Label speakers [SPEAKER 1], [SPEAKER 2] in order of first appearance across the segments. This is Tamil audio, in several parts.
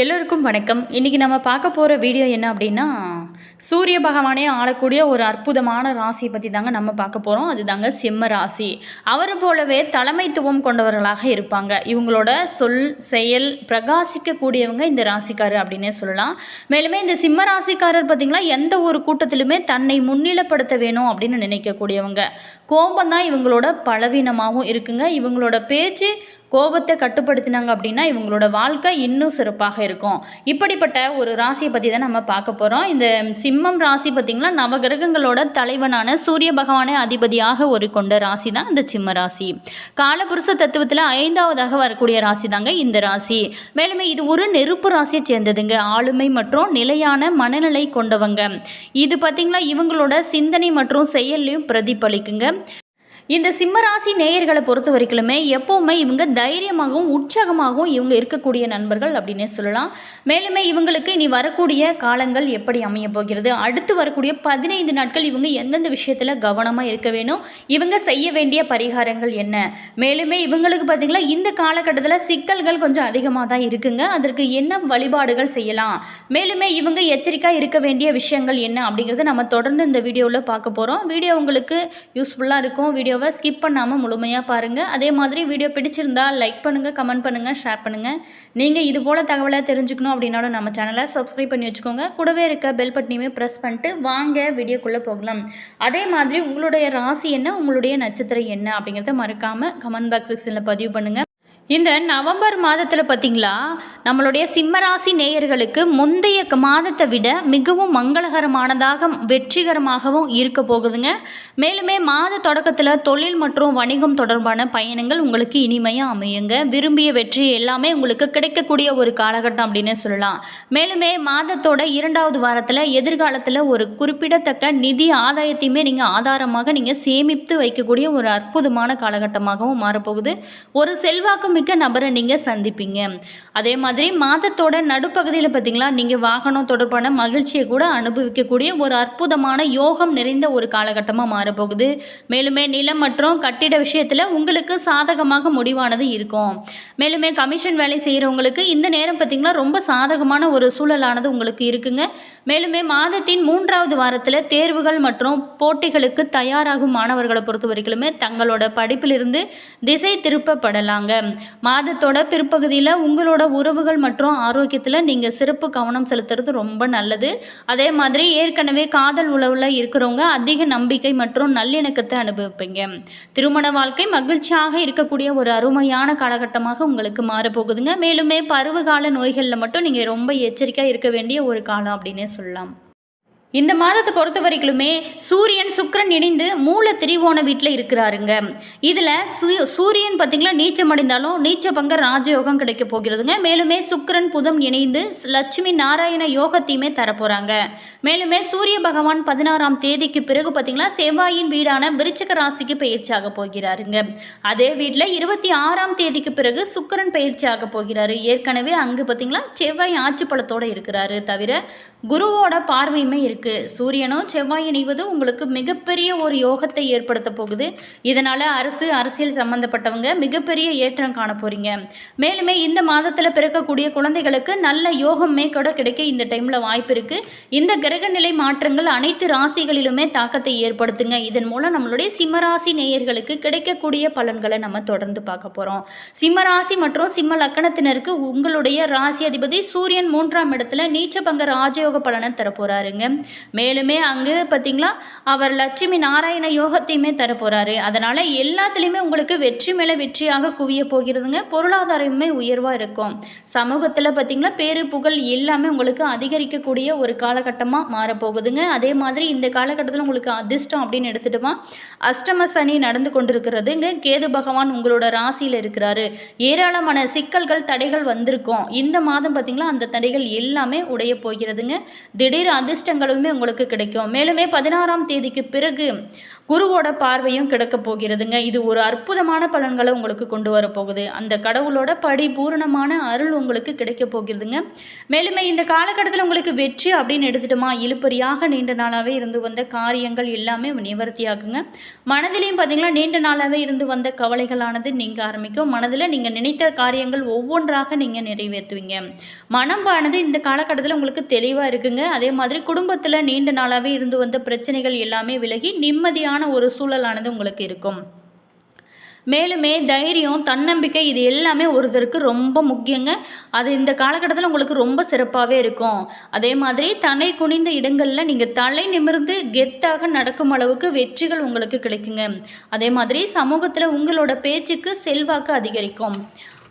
[SPEAKER 1] எல்லோருக்கும் வணக்கம். இன்றைக்கி நம்ம பார்க்க போகிற வீடியோ என்ன அப்படின்னா சூரிய பகவானே ஆளக்கூடிய ஒரு அற்புதமான ராசியை பற்றி தாங்க நம்ம பார்க்க போகிறோம் அது தாங்க சிம்ம ராசி. அவரை போலவே தலைமைத்துவம் கொண்டவர்களாக இருப்பாங்க. இவங்களோட சொல் செயல் பிரகாசிக்கக்கூடியவங்க இந்த ராசிக்காரர் அப்படின்னே சொல்லலாம். மேலுமே இந்த சிம்ம ராசிக்காரர் பார்த்திங்களா எந்த ஒரு கூட்டத்திலுமே தன்னை முன்னிலப்படுத்த வேணும் அப்படின்னு நினைக்கக்கூடியவங்க. கோபம் தான் இவங்களோட பலவீனமாகவும் இருக்குங்க. இவங்களோட பேச்சு கோபத்தை கட்டுப்படுத்தினாங்க அப்படின்னா இவங்களோட வாழ்க்கை இன்னும் சிறப்பாக இருக்கும். இப்படிப்பட்ட ஒரு ராசியை பற்றி தான் நம்ம பார்க்க போகிறோம் இந்த சிம்மம் ராசி பார்த்திங்கன்னா நவகிரகங்களோட தலைவனான சூரிய பகவானை அதிபதியாக ஒரு கொண்ட ராசி தான் இந்த சிம்ம ராசி. காலபுருஷ தத்துவத்தில் ஐந்தாவதாக வரக்கூடிய ராசி தாங்க இந்த ராசி. மேலுமே இது ஒரு நெருப்பு ராசியை சேர்ந்ததுங்க. ஆளுமை மற்றும் நிலையான மனநிலை கொண்டவங்க. இது பார்த்திங்கன்னா இவங்களோட சிந்தனை மற்றும் செயல்லையும் பிரதிபலிக்குங்க. இந்த சிம்மராசி நேயர்களை பொறுத்த வரைக்குமே எப்போவுமே இவங்க தைரியமாகவும் உற்சாகமாகவும் இவங்க இருக்கக்கூடிய நண்பர்கள் அப்படின்னே சொல்லலாம். மேலுமே இவங்களுக்கு இனி வரக்கூடிய காலங்கள் எப்படி அமைய போகிறது? அடுத்து வரக்கூடிய பதினைந்து நாட்கள் இவங்க எந்தெந்த விஷயத்தில் கவனமாக இருக்க வேணும்? இவங்க செய்ய வேண்டிய பரிகாரங்கள் என்ன? மேலுமே இவங்களுக்கு பார்த்திங்களா இந்த காலகட்டத்தில் சிக்கல்கள் கொஞ்சம் அதிகமாக தான் இருக்குங்க. அதற்கு என்ன வழிபாடுகள் செய்யலாம்? மேலுமே இவங்க எச்சரிக்கையாக இருக்க வேண்டிய விஷயங்கள் என்ன அப்படிங்கிறத நம்ம தொடர்ந்து இந்த வீடியோவில் பார்க்க போகிறோம் வீடியோ உங்களுக்கு யூஸ்ஃபுல்லாக இருக்கும். வீடியோ வீடியோவை ஸ்கிப் பண்ணாமல் முழுமையாக பாருங்கள் அதே மாதிரி வீடியோ பிடிச்சிருந்தா லைக் பண்ணுங்கள் கமெண்ட் பண்ணுங்கள் ஷேர் பண்ணுங்கள் நீங்கள் இது போல் தகவலை தெரிஞ்சுக்கணும் அப்படின்னாலும் நம்ம சேனலை சப்ஸ்கிரைப் பண்ணி வச்சுக்கோங்க. கூடவே இருக்க பெல் பட்டனையுமே ப்ரெஸ் பண்ணிட்டு வாங்க வீடியோக்குள்ளே போகலாம். அதே மாதிரி உங்களுடைய ராசி என்ன உங்களுடைய நட்சத்திரம் என்ன அப்படிங்கிறத மறக்காமல் கமெண்ட் பாக்ஸ் செக்ஷனில் பதிவு பண்ணுங்கள் இந்த நவம்பர் மாதத்தில் பார்த்தீங்களா நம்மளுடைய சிம்மராசி நேயர்களுக்கு முந்தைய க- மாதத்தை விட மிகவும் மங்களகரமானதாக வெற்றிகரமாகவும் இருக்க போகுதுங்க. மேலுமே மாத தொடக்கத்தில் தொழில் மற்றும் வணிகம் தொடர்பான பயணங்கள் உங்களுக்கு இனிமையாக அமையுங்க. விரும்பிய வெற்றி எல்லாமே உங்களுக்கு கிடைக்கக்கூடிய ஒரு காலகட்டம் அப்படின்னு சொல்லலாம். மேலுமே மாதத்தோட இரண்டாவது வாரத்தில் எதிர்காலத்தில் ஒரு குறிப்பிடத்தக்க நிதி ஆதாயத்தையுமே நீங்கள் ஆதாரமாக நீங்கள் சேமித்து வைக்கக்கூடிய ஒரு அற்புதமான காலகட்டமாகவும் மாறப்போகுது. ஒரு செல்வாக்கு மிக்க நபரை நீங்கள் சந்திப்பீங்க. அதே மாதிரி மாதத்தோட நடுப்பகுதியில் பார்த்தீங்களா நீங்கள் வாகனம் தொடர்பான மகிழ்ச்சியை கூட அனுபவிக்கக்கூடிய ஒரு அற்புதமான யோகம் நிறைந்த ஒரு காலகட்டமாக மாறப்போகுது. மேலுமே நிலம் மற்றும் கட்டிட விஷயத்தில் உங்களுக்கு சாதகமாக முடிவானது இருக்கும். மேலுமே கமிஷன் வேலை செய்கிறவங்களுக்கு இந்த நேரம் பார்த்திங்களா ரொம்ப சாதகமான ஒரு சூழலானது உங்களுக்கு இருக்குங்க. மேலுமே மாதத்தின் மூன்றாவது வாரத்தில் தேர்வுகள் மற்றும் போட்டிகளுக்கு தயாராகும் மாணவர்களை பொறுத்த வரைக்குமே தங்களோட படிப்பிலிருந்து திசை திருப்பப்படலாங்க. மாதத்தோட பிற்பகுதியில் உங்களோட உறவுகள் மற்றும் ஆரோக்கியத்தில் நீங்கள் சிறப்பு கவனம் செலுத்துறது ரொம்ப நல்லது. அதே மாதிரி ஏற்கனவே காதல் உழவில் இருக்கிறவங்க அதிக நம்பிக்கை மற்றும் நல்லிணக்கத்தை அனுபவிப்பீங்க. திருமண வாழ்க்கை மகிழ்ச்சியாக இருக்கக்கூடிய ஒரு அருமையான காலகட்டமாக உங்களுக்கு மாறப்போகுதுங்க. மேலுமே பருவகால நோய்களில் மட்டும் நீங்கள் ரொம்ப எச்சரிக்கையாக இருக்க வேண்டிய ஒரு காலம் அப்படின்னே சொல்லலாம். இந்த மாதத்தை பொறுத்த வரைக்குமே சூரியன் சுக்கிரன் இணைந்து மூல திரிவோண வீட்டில் இருக்கிறாருங்க. இதில் சூரியன் பார்த்திங்களா நீச்சம் அடைந்தாலும் நீச்ச பங்க ராஜயோகம் கிடைக்க போகிறதுங்க. மேலுமே சுக்கரன் புதன் இணைந்து லட்சுமி நாராயண யோகத்தையுமே தரப்போகிறாங்க மேலுமே சூரிய பகவான் பதினாறாம் தேதிக்கு பிறகு பார்த்திங்களா செவ்வாயின் வீடான விருச்சக ராசிக்கு பயிற்சியாக போகிறாருங்க. அதே வீட்டில் இருபத்தி ஆறாம் தேதிக்கு பிறகு சுக்கிரன் பயிற்சியாக போகிறாரு. ஏற்கனவே அங்கு பார்த்திங்களா செவ்வாய் ஆட்சி பழத்தோடு இருக்கிறாரு தவிர குருவோட பார்வையுமே இருக்கு. இருக்குது சூரியனும் செவ்வாய் இணைவது உங்களுக்கு மிகப்பெரிய ஒரு யோகத்தை ஏற்படுத்த போகுது. இதனால் அரசு அரசியல் சம்மந்தப்பட்டவங்க மிகப்பெரிய ஏற்றம் காண போகிறீங்க மேலுமே இந்த மாதத்தில் பிறக்கக்கூடிய குழந்தைகளுக்கு நல்ல யோகமே கூட கிடைக்க இந்த டைமில் வாய்ப்பு இருக்குது இந்த கிரக நிலை மாற்றங்கள் அனைத்து ராசிகளிலுமே தாக்கத்தை ஏற்படுத்துங்க. இதன் மூலம் நம்மளுடைய சிம்மராசி நேயர்களுக்கு கிடைக்கக்கூடிய பலன்களை நம்ம தொடர்ந்து பார்க்க போகிறோம் சிம்மராசி மற்றும் சிம்ம லக்கணத்தினருக்கு உங்களுடைய ராசி அதிபதி சூரியன் மூன்றாம் இடத்துல நீச்சபங்க ராஜயோக பலனை தரப்போறாருங்க மேலுமே அங்கு பார்த்தீங்களா அவர் லட்சுமி நாராயண யோகத்தையுமே தரப்போகிறாரு அதனால் எல்லாத்துலேயுமே உங்களுக்கு வெற்றி மேலே வெற்றியாக குவிய போகிறதுங்க. பொருளாதாரமே உயர்வாக இருக்கும். சமூகத்தில் பார்த்தீங்களா பேரு புகழ் எல்லாமே உங்களுக்கு அதிகரிக்கக்கூடிய ஒரு காலகட்டமாக மாறப்போகுதுங்க. அதே மாதிரி இந்த காலகட்டத்தில் உங்களுக்கு அதிர்ஷ்டம் அப்படின்னு எடுத்துட்டோமா அஷ்டம சனி நடந்து கொண்டிருக்கிறதுங்க. கேது பகவான் உங்களோட ராசியில் இருக்கிறாரு. ஏராளமான சிக்கல்கள் தடைகள் வந்திருக்கும். இந்த மாதம் பார்த்தீங்களா அந்த தடைகள் எல்லாமே உடைய போகிறதுங்க. திடீர் அதிர்ஷ்டங்களும் பலன்களுமே உங்களுக்கு கிடைக்கும். மேலுமே பதினாறாம் தேதிக்கு பிறகு குருவோட பார்வையும் கிடைக்க போகிறதுங்க. இது ஒரு அற்புதமான பலன்களை உங்களுக்கு கொண்டு வரப்போகுது அந்த கடவுளோட பரிபூரணமான அருள் உங்களுக்கு கிடைக்க போகிறதுங்க. மேலுமே இந்த காலகட்டத்தில் உங்களுக்கு வெற்றி அப்படின்னு எடுத்துட்டோமா? இழுப்பறியாக நீண்ட நாளாகவே இருந்து வந்த காரியங்கள் எல்லாமே நிவர்த்தியாகுங்க மனதிலையும் பார்த்தீங்கன்னா நீண்ட நாளாகவே இருந்து வந்த கவலைகளானது நீங்கள் ஆரம்பிக்கும். மனதில் நீங்கள் நினைத்த காரியங்கள் ஒவ்வொன்றாக நீங்கள் நிறைவேற்றுவீங்க. மனம்பானது இந்த காலகட்டத்தில் உங்களுக்கு தெளிவாக இருக்குங்க. அதே மாதிரி குடும்பத்தில் நீண்ட நாளாகவே இருந்து வந்த பிரச்சனைகள் எல்லாமே விலகி நிம்மதியான ஒரு சூழலானது உங்களுக்கு இருக்கும். மேலுமே தைரியம் தன்னம்பிக்கை இது எல்லாமே ஒருத்தருக்கு ரொம்ப முக்கியங்க. அது இந்த காலகட்டத்தில் உங்களுக்கு ரொம்ப சிறப்பாகவே இருக்கும். அதே மாதிரி தலை குனிந்த இடங்களில் நீங்கள் தலை நிமிர்ந்து கெத்தாக நடக்கும் அளவுக்கு வெற்றிகள் உங்களுக்கு கிடைக்குங்க. அதே மாதிரி சமூகத்தில் உங்களோட பேச்சுக்கு செல்வாக்கு அதிகரிக்கும்.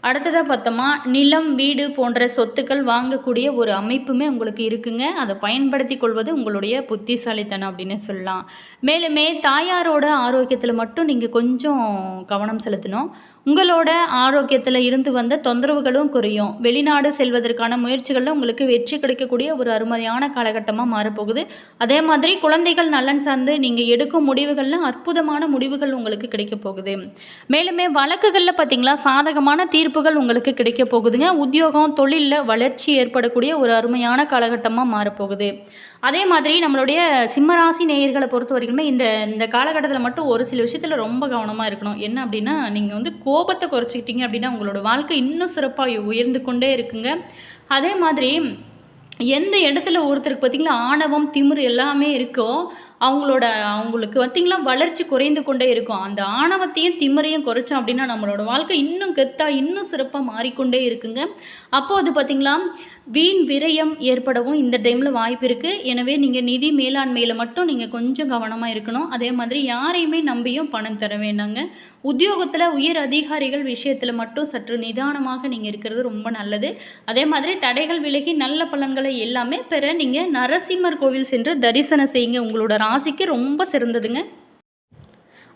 [SPEAKER 1] அடுத்ததாக பார்த்தோமா நிலம் வீடு போன்ற சொத்துக்கள் வாங்கக்கூடிய ஒரு அமைப்புமே உங்களுக்கு இருக்குங்க. அதை பயன்படுத்தி கொள்வது உங்களுடைய புத்திசாலித்தனம் அப்படின்னு சொல்லலாம். மேலுமே தாயாரோட ஆரோக்கியத்தில் மட்டும் நீங்கள் கொஞ்சம் கவனம் செலுத்தணும். உங்களோட ஆரோக்கியத்தில் இருந்து வந்த தொந்தரவுகளும் குறையும். வெளிநாடு செல்வதற்கான முயற்சிகளில் உங்களுக்கு வெற்றி கிடைக்கக்கூடிய ஒரு அருமையான காலகட்டமாக மாறப்போகுது. அதே மாதிரி குழந்தைகள் நலன் சார்ந்து நீங்கள் எடுக்கும் முடிவுகளில் அற்புதமான முடிவுகள் உங்களுக்கு கிடைக்க போகுது. மேலுமே வழக்குகளில் பார்த்தீங்களா சாதகமான தீர்ப்புகள் உங்களுக்கு கிடைக்க போகுதுங்க. உத்தியோகம் தொழிலில் வளர்ச்சி ஏற்படக்கூடிய ஒரு அருமையான காலகட்டமாக மாறப்போகுது. அதே மாதிரி நம்மளுடைய சிம்மராசி நேயர்களை பொறுத்த வரைக்குமே இந்த இந்த காலகட்டத்தில் மட்டும் ஒரு சில விஷயத்தில் ரொம்ப கவனமாக இருக்கணும். என்ன அப்படின்னா நீங்கள் வந்து கோ கோபத்தை குறைச்சிக்கிட்டீங்க அப்படின்னா உங்களோட வாழ்க்கை இன்னும் சிறப்பாக உயர்ந்து கொண்டே இருக்குங்க. அதே மாதிரி எந்த இடத்துல ஒருத்தருக்கு பார்த்திங்கன்னா ஆணவம் திமிர் எல்லாமே இருக்கோ அவங்களோட அவங்களுக்கு பார்த்திங்களா வளர்ச்சி குறைந்து கொண்டே இருக்கும். அந்த ஆணவத்தையும் திமறையும் குறைச்சோம் அப்படின்னா நம்மளோட வாழ்க்கை இன்னும் கெத்தாக இன்னும் சிறப்பாக மாறிக்கொண்டே இருக்குங்க. அப்போது அது பார்த்திங்களா வீண் விரயம் ஏற்படவும் இந்த டைமில் வாய்ப்பு இருக்குது எனவே நீங்கள் நிதி மேலாண்மையில் மட்டும் நீங்கள் கொஞ்சம் கவனமாக இருக்கணும். அதே மாதிரி யாரையுமே நம்பியும் பணம் தர வேண்டாங்க. உத்தியோகத்தில் உயர் அதிகாரிகள் விஷயத்தில் மட்டும் சற்று நிதானமாக நீங்கள் இருக்கிறது ரொம்ப நல்லது. அதே மாதிரி தடைகள் விலகி நல்ல பலன்களை எல்லாமே பெற நீங்கள் நரசிம்மர் கோவில் சென்று தரிசனம் செய்யுங்க. உங்களோட ராசிக்கு ரொம்ப சிறந்ததுங்க.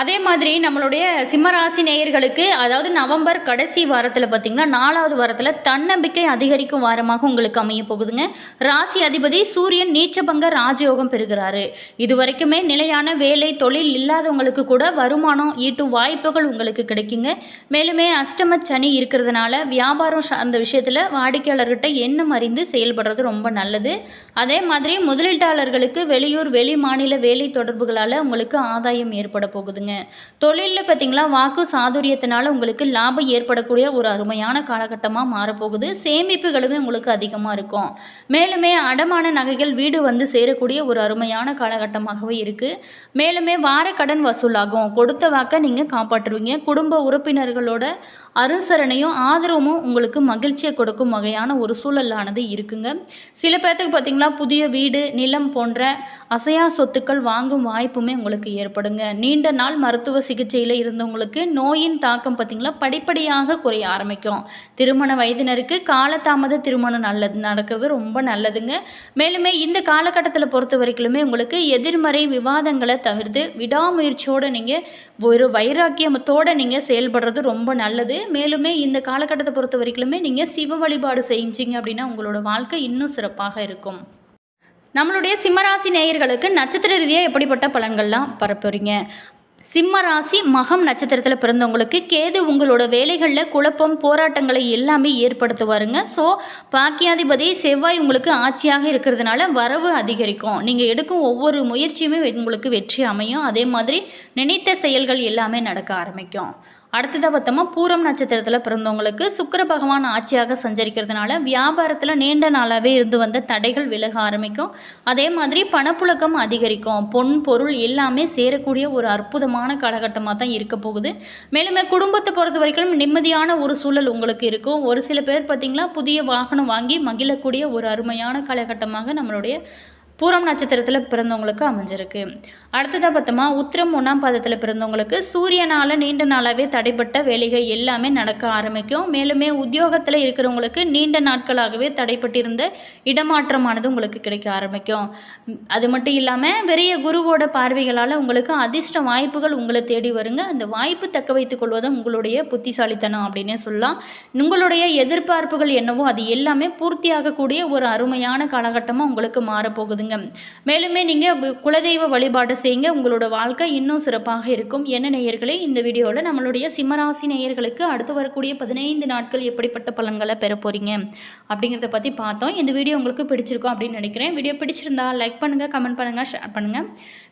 [SPEAKER 1] அதே மாதிரி நம்மளுடைய சிம்மராசி நேயர்களுக்கு அதாவது நவம்பர் கடைசி வாரத்தில் பார்த்திங்கன்னா நாலாவது வாரத்தில் தன்னம்பிக்கை அதிகரிக்கும் வாரமாக உங்களுக்கு அமைய போகுதுங்க. ராசி அதிபதி சூரியன் நீச்சபங்க ராஜயோகம் பெறுகிறாரு. இது வரைக்குமே நிலையான வேலை தொழில் இல்லாதவங்களுக்கு கூட வருமானம் ஈட்டும் வாய்ப்புகள் உங்களுக்கு கிடைக்குங்க. மேலுமே அஷ்டம சனி இருக்கிறதுனால வியாபாரம் அந்த விஷயத்தில் வாடிக்கையாளர்கிட்ட எண்ணம் அறிந்து செயல்படுறது ரொம்ப நல்லது. அதே மாதிரி முதலீட்டாளர்களுக்கு வெளியூர் வெளி மாநில வேலை தொடர்புகளால் உங்களுக்கு ஆதாயம் ஏற்பட போகுதுங்க. இருக்குங்க தொழிலில் பார்த்திங்களா வாக்கு சாதுரியத்தினால உங்களுக்கு லாபம் ஏற்படக்கூடிய ஒரு அருமையான காலகட்டமாக மாறப்போகுது. சேமிப்புகளுமே உங்களுக்கு அதிகமாக இருக்கும். மேலுமே அடமான நகைகள் வீடு வந்து சேரக்கூடிய ஒரு அருமையான காலகட்டமாகவே இருக்குது மேலுமே வார கடன் வசூலாகும். கொடுத்த வாக்கை நீங்கள் காப்பாற்றுவீங்க. குடும்ப உறுப்பினர்களோட அருசரணையும் ஆதரவும் உங்களுக்கு மகிழ்ச்சியை கொடுக்கும் வகையான ஒரு சூழலானது இருக்குங்க. சில பேர்த்துக்கு பார்த்திங்களா புதிய வீடு நிலம் போன்ற அசையா சொத்துக்கள் வாங்கும் வாய்ப்புமே உங்களுக்கு ஏற்படுங்க. நீண்ட நாள் மருத்துவ சிகிச்சையில் இருந்தவங்களுக்கு நோயின் தாக்கம் பார்த்திங்களா? படிப்படியாக குறைய ஆரம்பிக்கும். திருமண வயதினருக்கு காலதாமத திருமணம் நல்லது நடக்கிறது ரொம்ப நல்லதுங்க. மேலுமே இந்த காலகட்டத்தில் பொறுத்த வரைக்குமே உங்களுக்கு எதிர்மறை விவாதங்களை தவிர்த்து விடாமுயற்சியோடு நீங்கள் ஒரு வைராக்கியத்தோடு நீங்கள் செயல்படுறது ரொம்ப நல்லது. மேலுமே இந்த காலகட்டத்தை பொறுத்த வரைக்குமே நீங்கள் சிவ வழிபாடு செஞ்சீங்க அப்படின்னா உங்களோட வாழ்க்கை இன்னும் சிறப்பாக இருக்கும். நம்மளுடைய சிம்மராசி நேயர்களுக்கு நட்சத்திர ரீதியாக எப்படிப்பட்ட பலன்கள்லாம் பரப்புறீங்க? சிம்ம ராசி மகம் நட்சத்திரத்தில் பிறந்தவங்களுக்கு கேது உங்களோட வேலைகளில் குழப்பம் போராட்டங்களை எல்லாமே ஏற்படுத்துவாருங்க. ஸோ பாக்கியாதிபதி செவ்வாய் உங்களுக்கு ஆட்சியாக இருக்கிறதுனால வரவு அதிகரிக்கும். நீங்கள் எடுக்கும் ஒவ்வொரு முயற்சியுமே உங்களுக்கு வெற்றி அமையும். அதே மாதிரி நினைத்த செயல்கள் எல்லாமே நடக்க ஆரம்பிக்கும். அடுத்ததாக பார்த்தோமா பூரம் நட்சத்திரத்தில் பிறந்தவங்களுக்கு சுக்கர பகவான் ஆட்சியாக சஞ்சரிக்கிறதுனால வியாபாரத்தில் நீண்ட நாளாகவே இருந்து வந்த தடைகள் விலக ஆரம்பிக்கும். அதே மாதிரி பணப்புழக்கம் அதிகரிக்கும். பொன் பொருள் எல்லாமே சேரக்கூடிய ஒரு அற்புதமான காலகட்டமாக தான் இருக்க போகுது. மேலுமே குடும்பத்தை பொறுத்த வரைக்கும் நிம்மதியான ஒரு சூழல் உங்களுக்கு இருக்கும். ஒரு சில பேர் பார்த்திங்களா புதிய வாகனம் வாங்கி மகிழக்கூடிய ஒரு அருமையான காலகட்டமாக நம்மளுடைய பூரம் நட்சத்திரத்தில் பிறந்தவங்களுக்கு அமைஞ்சிருக்கு. அடுத்ததாக பார்த்தோமா உத்திரம் ஒன்றாம் பாதத்தில் பிறந்தவங்களுக்கு சூரியனால் நீண்ட நாளாகவே தடைப்பட்ட வேலைகள் எல்லாமே நடக்க ஆரம்பிக்கும். மேலுமே உத்தியோகத்தில் இருக்கிறவங்களுக்கு நீண்ட நாட்களாகவே தடைப்பட்டிருந்த இடமாற்றமானது உங்களுக்கு கிடைக்க ஆரம்பிக்கும். அது மட்டும் இல்லாமல் பெரிய குருவோட பார்வைகளால் உங்களுக்கு அதிர்ஷ்ட வாய்ப்புகள் உங்களை தேடி வருங்க. அந்த வாய்ப்பு தக்க வைத்துக் கொள்வதும் உங்களுடைய புத்திசாலித்தனம் அப்படின்னே சொல்லலாம். உங்களுடைய எதிர்பார்ப்புகள் என்னவோ அது எல்லாமே பூர்த்தியாகக்கூடிய ஒரு அருமையான காலகட்டமாக உங்களுக்கு மாறப்போகுது போகுதுங்க மேலுமே நீங்கள் குலதெய்வ வழிபாடு செய்யுங்க உங்களோட வாழ்க்கை இன்னும் சிறப்பாக இருக்கும். என்ன நேயர்களே இந்த வீடியோவில் நம்மளுடைய சிம்மராசி நேயர்களுக்கு அடுத்து வரக்கூடிய பதினைந்து நாட்கள் எப்படிப்பட்ட பலன்களை பெற போகிறீங்க அப்படிங்கிறத பற்றி பார்த்தோம். இந்த வீடியோ உங்களுக்கு பிடிச்சிருக்கும் அப்படின்னு நினைக்கிறேன். வீடியோ பிடிச்சிருந்தா லைக் பண்ணுங்கள் கமெண்ட் பண்ணுங்கள் ஷேர் பண்ணுங்கள்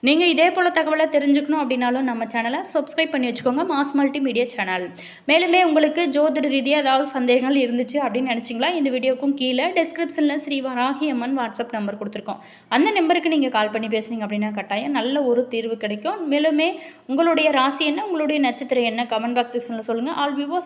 [SPEAKER 1] நீங்கள் இதே போல் தகவலை தெரிஞ்சுக்கணும் அப்படின்னாலும் நம்ம சேனலை சப்ஸ்கிரைப் பண்ணி வச்சுக்கோங்க. மாஸ் மல்டி மீடியா சேனல் மேலுமே உங்களுக்கு ஜோதிட ரீதியாக ஏதாவது சந்தேகங்கள் இருந்துச்சு அப்படின்னு நினச்சிங்களா இந்த வீடியோக்கும் கீழே டிஸ்கிரிப்ஷனில் ஸ்ரீ வராகி அம்மன் வாட்ஸ்அப் நம்பர் கொடுத்துருக்கோம். அந்த நம்பருக்கு நீங்கள் கால் பண்ணி பேசுனீங்க அப்படின்னா கட்டாயம் நல்ல ஒரு தீர்வு கிடைக்கும். மேலுமே உங்களுடைய ராசி என்ன உங்களுடைய நட்சத்திரம் என்ன கமெண்ட் பாக்ஸ் செக்ஷனில் சொல்லுங்கள் ஆல் வியூவர்ஸ்